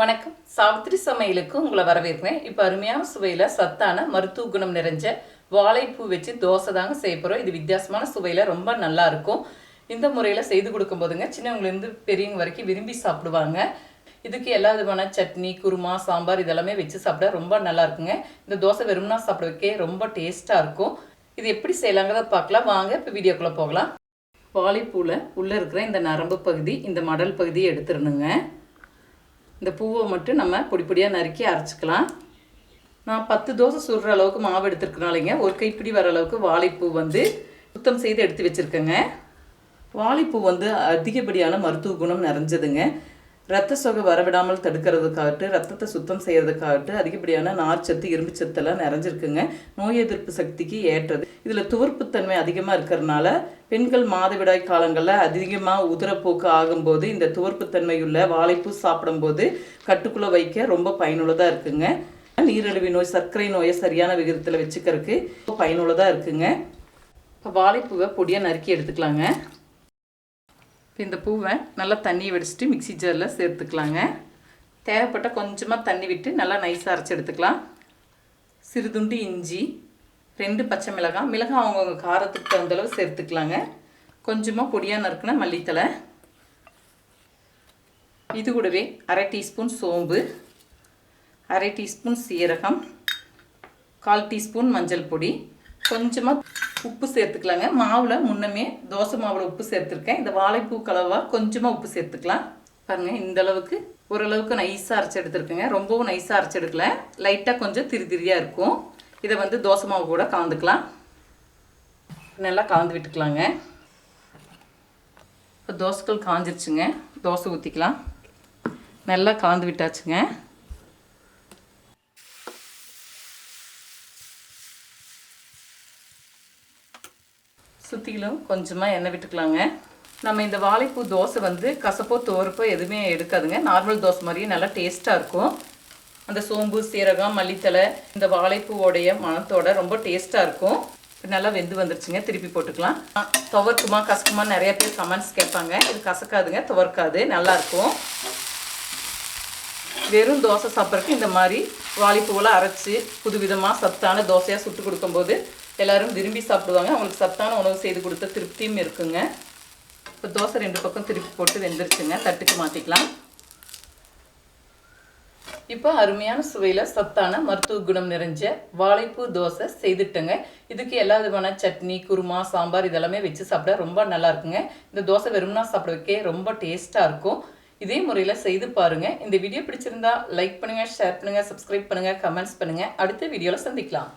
வணக்கம். சாவித்திரி சமையலுக்கு உங்களை வரவேற்கிறேன். இப்போ அருமையான சுவையில் சத்தான மருத்துவ குணம் நிறைஞ்ச வாழைப்பூ வச்சு தோசை தாங்க செய்ய போகிறோம் இது வித்தியாசமான சுவையில் ரொம்ப நல்லா இருக்கும். இந்த முறையில் செய்து கொடுக்கும் போதுங்க சின்னவங்கலேருந்து பெரியவங்க வரைக்கும் விரும்பி சாப்பிடுவாங்க. இதுக்கு எல்லா விதமான சட்னி குருமா சாம்பார் இதெல்லாமே வச்சு சாப்பிட ரொம்ப நல்லா இருக்குங்க. இந்த தோசை வெறும்னா சாப்பிட ரொம்ப டேஸ்ட்டாக இருக்கும். இது எப்படி செய்யலாங்கிறத பார்க்கலாம். வாங்க இப்போ வீடியோக்குள்ளே போகலாம். வாழைப்பூவில் உள்ளே இருக்கிற இந்த நரம்பு பகுதி இந்த மடல் பகுதியை எடுத்துடணுங்க. இந்த பூவை மட்டும் நம்ம பொடி பொடியாக நறுக்கி அரைச்சிக்கலாம். நான் பத்து தோசை சுடுற அளவுக்கு மாவு எடுத்துருக்கனாலங்க ஒரு கைப்பிடி வர அளவுக்கு வாழைப்பூ வந்து சுத்தம் செய்து எடுத்து வச்சுருக்கேங்க. வாழைப்பூ வந்து அதிகப்படியான மருத்துவ குணம் நிறைஞ்சதுங்க. ரத்த சோகை வரவிடாமல் தடுக்கிறதுக்காகட்டு ரத்தத்தை சுத்தம் செய்யறதுக்காகட்டு அதிகப்படியான நார்ச்சத்து இரும்பு சத்தெல்லாம் நிறைஞ்சிருக்குங்க. நோய் எதிர்ப்பு சக்திக்கு ஏற்றது. இதில் துவர்ப்புத்தன்மை அதிகமாக இருக்கிறனால பெண்கள் மாதவிடாய் காலங்களில் அதிகமாக உதிரப்போக்கு ஆகும்போது இந்த துவர்ப்புத்தன்மையுள்ள வாழைப்பூ சாப்பிடும்போது கட்டுக்குள்ளே வைக்க ரொம்ப பயனுள்ளதாக இருக்குங்க. நீரிழிவு நோய் சர்க்கரை நோயை சரியான விகிதத்தில் வச்சுக்கிறதுக்கு பயனுள்ளதாக இருக்குங்க. இப்போ வாழைப்பூவை பொடியாக நறுக்கி எடுத்துக்கலாங்க. இப்போ இந்த பூவை நல்லா தண்ணியை வடிச்சிட்டு மிக்சி ஜாரில் சேர்த்துக்கலாங்க. தேவைப்பட்ட கொஞ்சமாக தண்ணி விட்டு நல்லா நைஸாக அரைச்சி எடுத்துக்கலாம். சிறுதுண்டு இஞ்சி ரெண்டு பச்சை மிளகாய் மிளகாய் அவங்கவுங்க காரத்துக்கு தகுந்தளவு சேர்த்துக்கலாங்க. கொஞ்சமாக பொடியாக நறுக்கின மல்லித்தலை இது கூடவே அரை டீஸ்பூன் சோம்பு அரை டீஸ்பூன் சீரகம் கால் டீஸ்பூன் மஞ்சள் பொடி கொஞ்சமாக உப்பு சேர்த்துக்கலாங்க. மாவில் முன்னமே தோசை மாவில் உப்பு சேர்த்துருக்கேன். இந்த வாழைப்பூ கலவாக கொஞ்சமாக உப்பு சேர்த்துக்கலாம். பாருங்கள் இந்த அளவுக்கு ஓரளவுக்கு நைஸாக அரைச்சி எடுத்துருக்கேங்க. ரொம்பவும் நைஸாக அரைச்சி எடுக்கல. லைட்டாக கொஞ்சம் திரி திரியாக இருக்கும். இதை வந்து தோசை மாவு கூட கலந்துக்கலாம். நல்லா கலந்து விட்டுக்கலாங்க. இப்போ தோசைகள் காஞ்சிருச்சுங்க. தோசை ஊற்றிக்கலாம் நல்லா கலந்து விட்டாச்சுங்க. சுற்றிலும் கொஞ்சமாக எண்ணெய் விட்டுக்கலாங்க. நம்ம இந்த வாழைப்பூ தோசை வந்து கசப்போ தோறுப்போ எதுவுமே எடுக்காதுங்க. நார்மல் தோசை மாதிரியே நல்லா டேஸ்ட்டாக இருக்கும். அந்த சோம்பு சீரகம் மல்லித்தலை இந்த வாழைப்பூவோடைய மணத்தோட ரொம்ப டேஸ்ட்டாக இருக்கும். நல்லா வெந்து வந்துருச்சுங்க. திருப்பி போட்டுக்கலாம். துவர்க்குமா கசக்குமா நிறைய பேர் கமெண்ட்ஸ் கேட்பாங்க. இது கசக்காதுங்க துவர்க்காது. நல்லாயிருக்கும் வெறும் தோசை சாப்பிட்றதுக்கு இந்த மாதிரி வாழைப்பூவெல்லாம் அரைச்சி புதுவிதமாக சத்தான தோசையாக சுட்டு கொடுக்கும்போது எல்லாரும் விரும்பி சாப்பிடுவாங்க. அவங்களுக்கு சத்தான உணவு செய்து கொடுத்த திருப்தியும் இருக்குங்க. இப்போ தோசை ரெண்டு பக்கம் திருப்பி போட்டு வெந்துருச்சுங்க. தட்டுக்கு மாற்றிக்கலாம் இப்போ அருமையான சுவையில் சத்தான மருத்துவ குணம் நிறைஞ்ச வாழைப்பூ தோசை செய்துட்டேங்க. இதுக்கு எல்லா விதமான சட்னி குருமா சாம்பார் இதெல்லாமே வச்சு சாப்பிட ரொம்ப நல்லா இருக்குங்க. இந்த தோசை வெறும்னா சாப்பிட வைக்க ரொம்ப டேஸ்ட்டாக இருக்கும். இதே முறையில் செய்து பாருங்கள் இந்த வீடியோ பிடிச்சிருந்தா லைக் பண்ணுங்கள் ஷேர் பண்ணுங்கள் சப்ஸ்கிரைப் பண்ணுங்கள் கமெண்ட்ஸ் பண்ணுங்கள் அடுத்த வீடியோவில் சந்திக்கலாம்.